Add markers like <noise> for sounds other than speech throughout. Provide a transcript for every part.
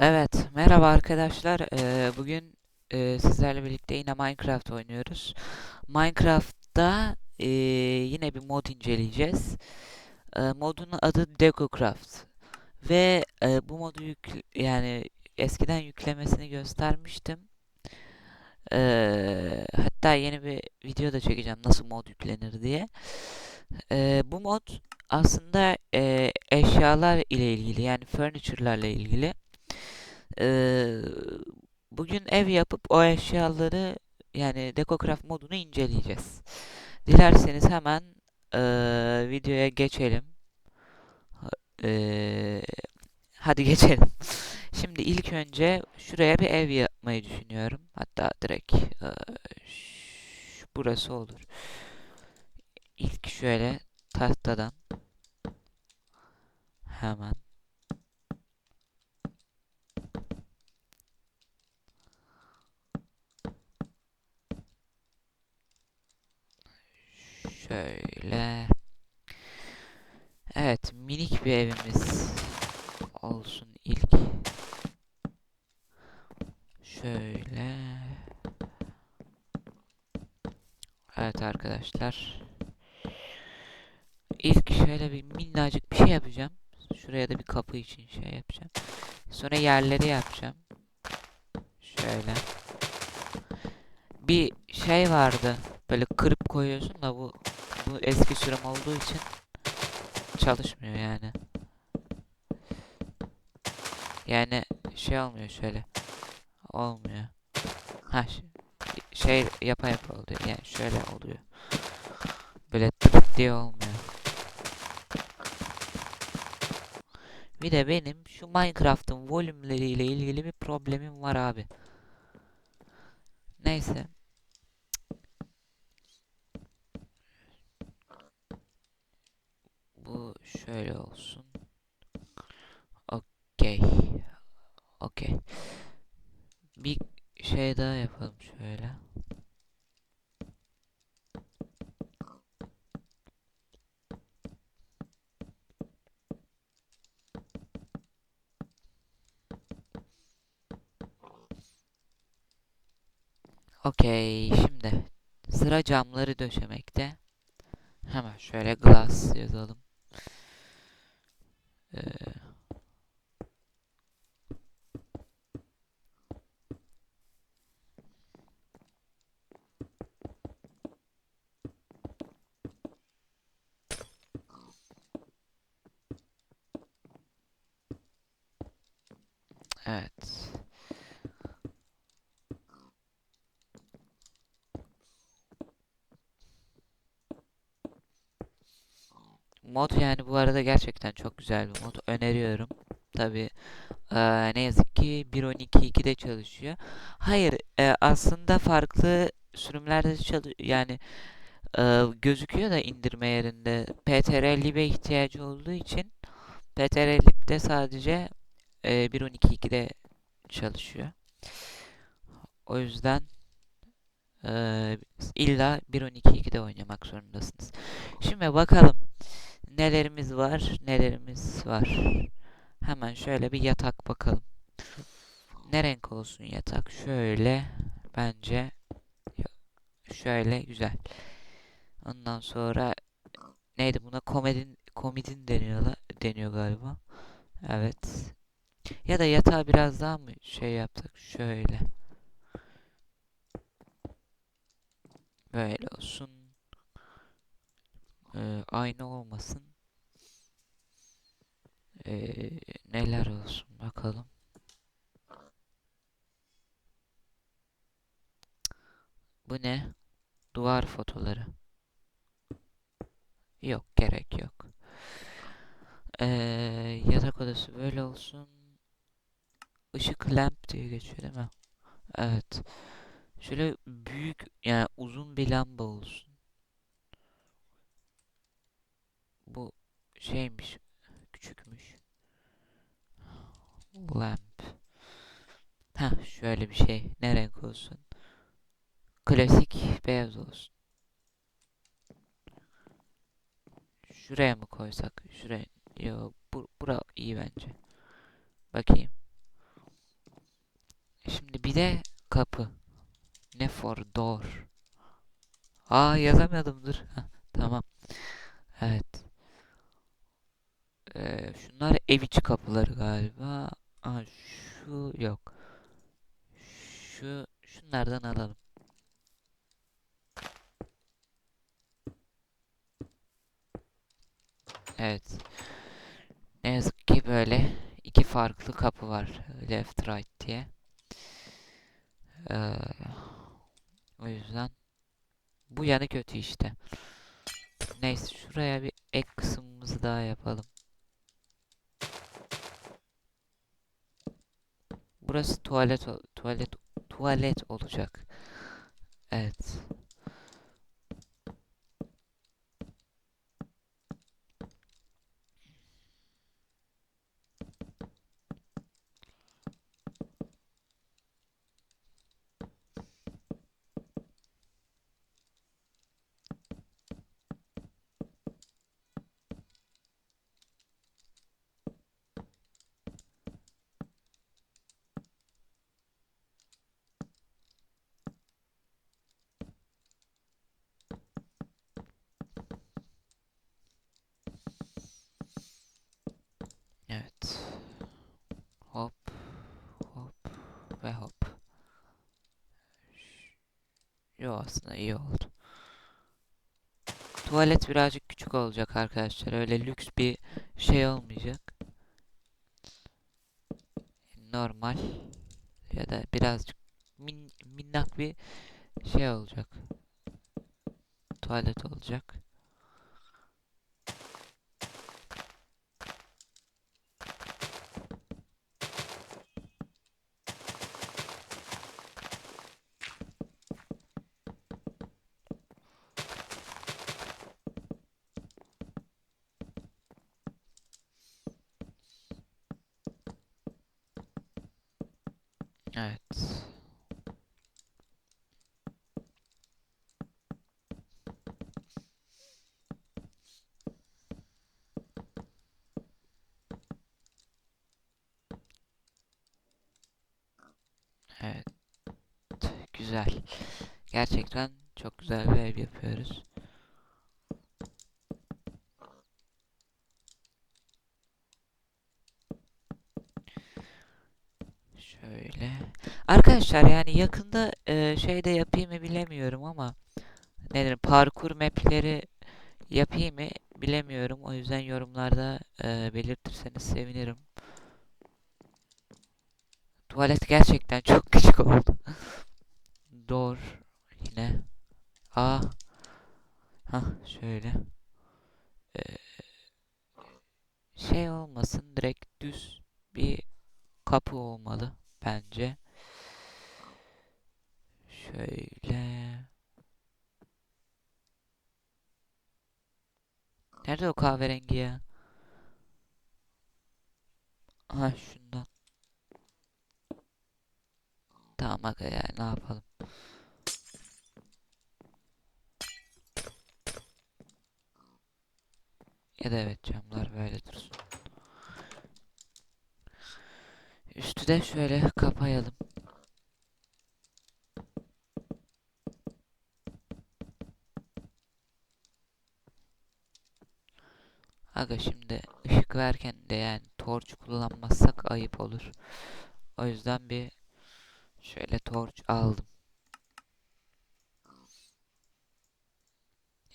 Evet, merhaba arkadaşlar. Ee, bugün e, sizlerle birlikte yine Minecraft oynuyoruz. Minecraft'ta e, yine bir mod inceleyeceğiz. E, modun adı DecoCraft ve e, bu modu yük yani eskiden yüklemesini göstermiştim. E, hatta yeni bir video da çekeceğim nasıl mod yüklenir diye. E, bu mod aslında e, eşyalar ile ilgili yani furniture'larla ilgili. Bugün ev yapıp o eşyaları yani DecoCraft modunu inceleyeceğiz. Dilerseniz hemen eee, videoya geçelim. Eee, hadi <laughs> geçelim. Şimdi ilk önce şuraya bir ev yapmayı düşünüyorum. Hatta direkt ş- burası olur. İlk şöyle tahtadan hemen şöyle Evet, minik bir evimiz olsun ilk. Şöyle. Evet arkadaşlar. İlk şöyle bir minnacık bir şey yapacağım. Şuraya da bir kapı için şey yapacağım. Sonra yerleri yapacağım. Şöyle. Bir şey vardı. Böyle kırıp koyuyorsun da bu bu eski sürüm olduğu için çalışmıyor yani. Yani şey olmuyor şöyle. Olmuyor. Ha şey yapa yapa oluyor. Yani şöyle oluyor. Böyle tık diye olmuyor. Bir de benim şu Minecraft'ın volümleriyle ilgili bir problemim var abi. Neyse. Bu şöyle olsun. Okey. Okey. Bir şey daha yapalım şöyle. Okey, şimdi sıra camları döşemekte. Hemen şöyle glass yazalım. Ee, evet. Mod yani bu arada gerçekten çok güzel bir mod. Öneriyorum. Tabii eee, ne yazık ki 1.12.2'de çalışıyor. Hayır, eee, aslında farklı sürümlerde çalı yani eee, gözüküyor da indirme yerinde. PTR-Lib'e ihtiyacı olduğu için PTR-Lib'de sadece eee 1.12.2'de çalışıyor. O yüzden eee, illa 1.12.2'de oynamak zorundasınız. Şimdi bakalım. Nelerimiz var, nelerimiz var. Hemen şöyle bir yatak bakalım. Ne renk olsun yatak? Şöyle bence şöyle güzel. Ondan sonra neydi buna komedin komedin deniyor deniyor galiba. Evet. Ya da yatağı biraz daha mı şey yaptık? Şöyle. Böyle aynı olmasın. Ee, neler olsun bakalım. Bu ne? Duvar fotoları. Yok gerek yok. Ee, yatak odası böyle olsun. Işık lamp diye geçiyor değil mi? Evet. Şöyle büyük yani uzun bir lamba olsun. Bu şeymiş. Küçükmüş. Lamp. Ha şöyle bir şey. Ne renk olsun? Klasik beyaz olsun. Şuraya mı koysak? Şuraya. Yo, bu, bura iyi bence. Bakayım. bir de kapı. Ne for door. Aa yazamadım dur. Tamam. Evet. Ee, şunlar ev içi kapıları galiba. Aa, şu yok. Şu şunlardan alalım. Evet. Ne yazık ki böyle iki farklı kapı var. Left right diye. Ee, o yüzden bu yanı kötü işte. Neyse şuraya bir ek kısmımızı daha yapalım. Burası tuvalet tuvalet tuvalet olacak. Evet. Hop, hop ve hop. Yo aslında iyi oldu. Tuvalet birazcık küçük olacak arkadaşlar. Öyle lüks bir şey olmayacak. Normal ya da birazcık min, minnak bir şey olacak. Tuvalet olacak. Evet. Evet. Güzel. Gerçekten çok güzel bir ev yapıyoruz. Şöyle. Arkadaşlar yani yakında e, şey de yapayım mı bilemiyorum ama nedir parkur mapleri yapayım mı bilemiyorum. O yüzden yorumlarda e, belirtirseniz sevinirim. Tuvalet gerçekten çok <laughs> küçük oldu. Door yine. Aa. Hah şöyle. Ee, şey olmasın direkt düz bir kapı olmalı bence. Şöyle. Nerede o kahverengi ya? Ha şundan. Tamam aga ya ne yapalım. Ya da evet camlar böyle dursun. Üstü de şöyle kapayalım. Aga şimdi ışık verken de yani torç kullanmazsak ayıp olur. O yüzden bir şöyle torç aldım.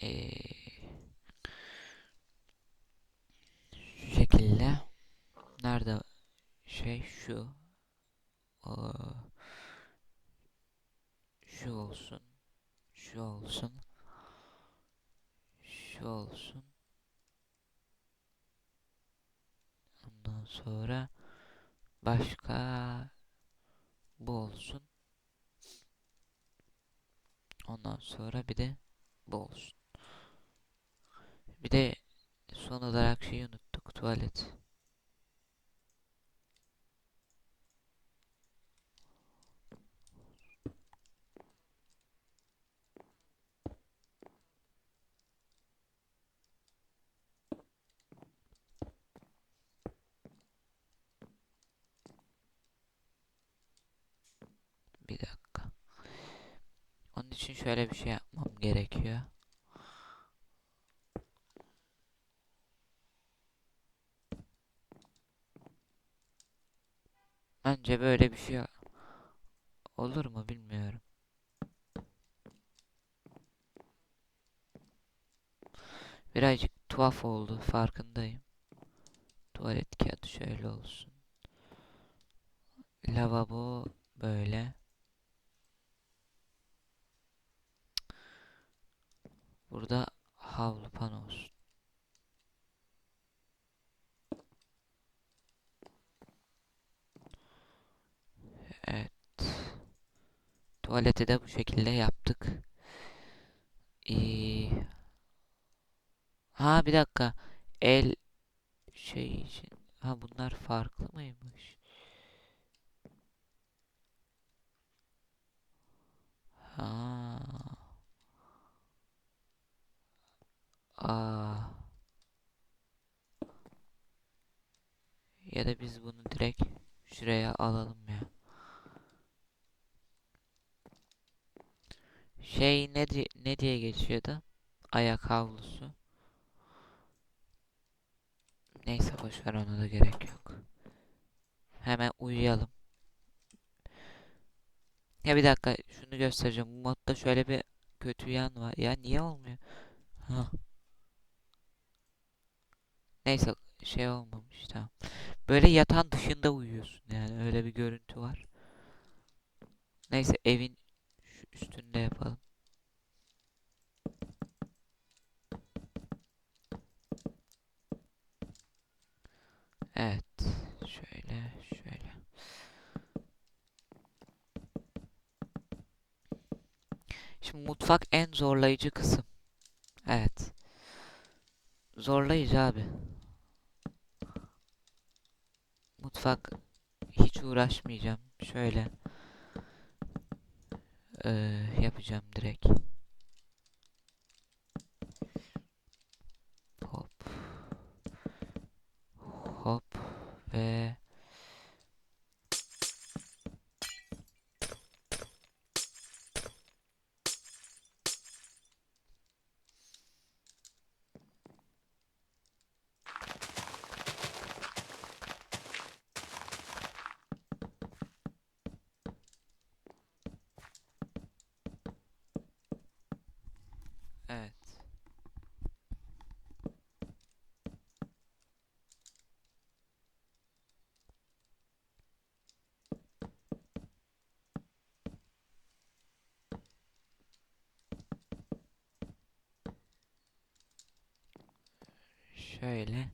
Ee, şu şekilde. Nerede şey şu. Aa, şu olsun. Şu olsun. Şu olsun. Ondan sonra başka bu olsun. Ondan sonra bir de bu olsun. Bir de son olarak şeyi unuttuk. Tuvalet. Bir dakika. Onun için şöyle bir şey yapmam gerekiyor. Önce böyle bir şey olur mu bilmiyorum. Birazcık tuhaf oldu farkındayım. Tuvalet kağıdı şöyle olsun. Lavabo böyle. Burada havlu pano olsun. Evet. Tuvaleti de bu şekilde yaptık. Ee, ha bir dakika. El şey için. Ha bunlar farklı mıymış? Ha. Aa. Ya da biz bunu direkt şuraya alalım ya. Şey ne di ne diye geçiyordu? Ayak havlusu. Neyse boş ver ona da gerek yok. Hemen uyuyalım. Ya bir dakika şunu göstereceğim. Bu modda şöyle bir kötü yan var. Ya niye olmuyor? Ha. Neyse şey olmamış tamam. Böyle yatağın dışında uyuyorsun yani öyle bir görüntü var. Neyse evin şu üstünde yapalım. Evet. Şöyle şöyle. Şimdi mutfak en zorlayıcı kısım. Evet. Zorlayıcı abi. Mutfak hiç uğraşmayacağım. Şöyle eee, yapacağım direkt. Hop. Hop ve evet. Şöyle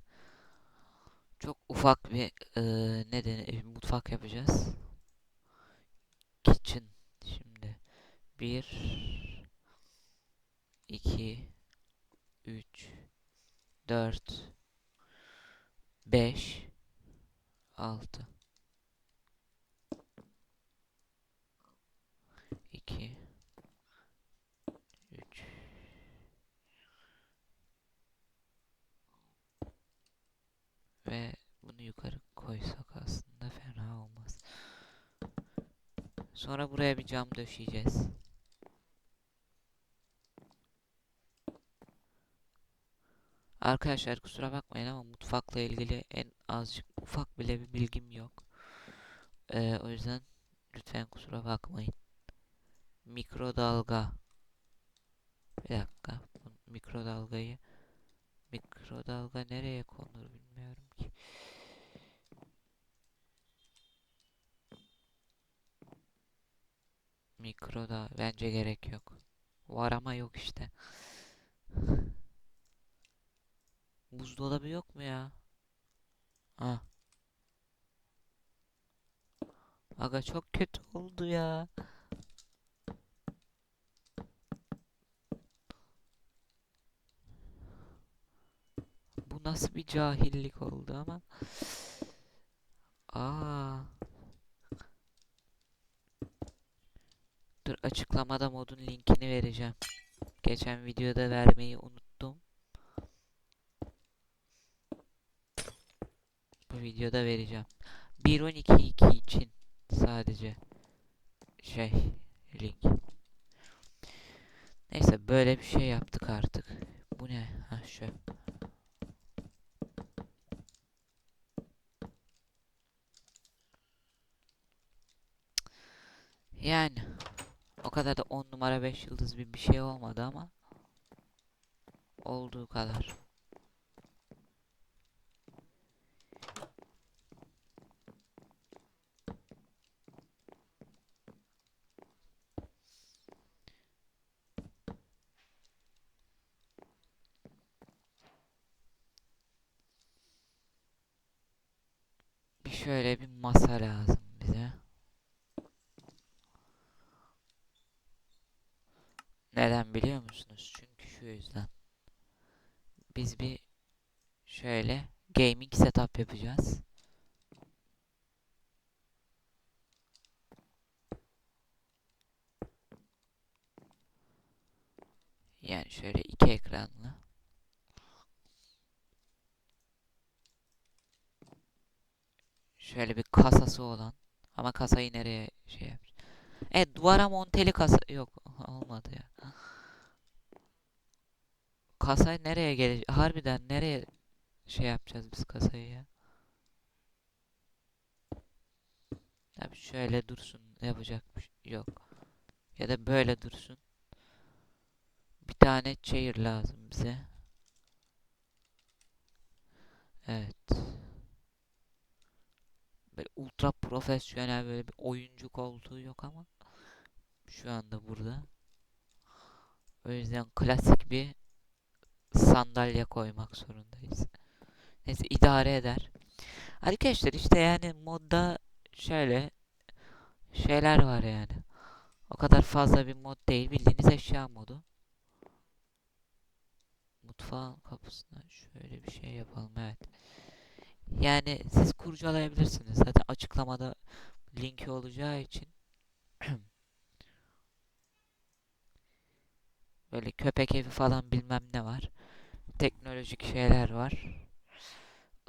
çok ufak bir eee ne denir mutfak yapacağız. Kitchen şimdi bir 2 3 4 5 6 2 3 ve bunu yukarı koysak aslında fena olmaz. Sonra buraya bir cam döşeyeceğiz. Arkadaşlar kusura bakmayın ama mutfakla ilgili en azıcık ufak bile bir bilgim yok. Ee, o yüzden lütfen kusura bakmayın. Mikrodalga. Bir dakika. Mikrodalgayı mikrodalga nereye konur bilmiyorum ki. Mikroda bence gerek yok. Var ama yok işte. <laughs> Buzdolabı yok mu ya? Ha. Aga çok kötü oldu ya. Bu nasıl bir cahillik oldu ama. Aa. Dur açıklamada modun linkini vereceğim. Geçen videoda vermeyi unuttum. Bu videoda vereceğim. 1.12.2 için sadece şey link. Neyse böyle bir şey yaptık artık. Bu ne? Ha şu. Yani o kadar da 10 numara 5 yıldız bir bir şey olmadı ama olduğu kadar. Bir şöyle bir masa lazım bize. Neden biliyor musunuz? Çünkü şu yüzden. Biz bir şöyle gaming setup yapacağız. Yani şöyle iki ekranlı. Şöyle bir kasası olan. Ama kasayı nereye şey yap? Evet duvara monteli kasa yok olmadı ya. Kasayı nereye gelecek? Harbiden nereye şey yapacağız biz kasayı ya? Tabii şöyle dursun yapacak şey yok. Ya da böyle dursun. Bir tane chair lazım bize. Evet. Böyle ultra profesyonel böyle bir oyuncu koltuğu yok ama şu anda burada. O yüzden klasik bir sandalye koymak zorundayız. Neyse idare eder. Arkadaşlar işte yani modda şöyle şeyler var yani. O kadar fazla bir mod değil. Bildiğiniz eşya modu. Mutfağın kapısına şöyle bir şey yapalım. Evet. Yani siz kurcalayabilirsiniz. Zaten açıklamada linki olacağı için. <clears throat> Böyle köpek evi falan bilmem ne var. Teknolojik şeyler var.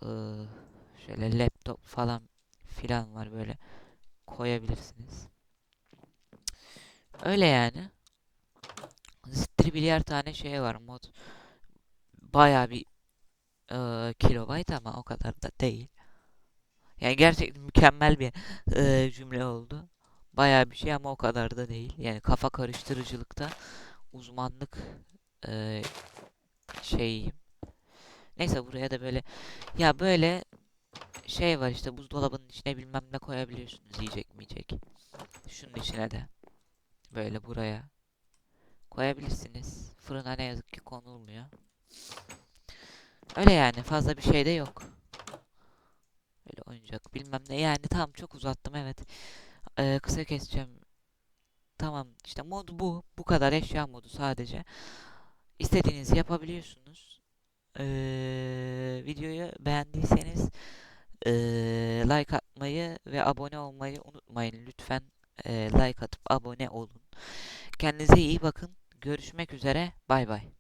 Ee, şöyle laptop falan filan var böyle koyabilirsiniz. Öyle yani. Zittir bilyar tane şey var mod. Baya bir e, kilobayt ama o kadar da değil. Yani gerçekten mükemmel bir e, cümle oldu. Baya bir şey ama o kadar da değil. Yani kafa karıştırıcılıkta uzmanlık e, şeyiyim. Neyse buraya da böyle ya böyle şey var işte buzdolabının içine bilmem ne koyabiliyorsunuz yiyecek mi yiyecek. Şunun içine de böyle buraya koyabilirsiniz. Fırına ne yazık ki konulmuyor. Öyle yani fazla bir şey de yok. Böyle oyuncak bilmem ne yani tamam çok uzattım evet. Ee, kısa keseceğim. Tamam işte mod bu. Bu kadar eşya modu sadece. İstediğinizi yapabiliyorsunuz. Ee, videoyu beğendiyseniz ee, like atmayı ve abone olmayı unutmayın. Lütfen ee, like atıp abone olun. Kendinize iyi bakın. Görüşmek üzere. Bay bay.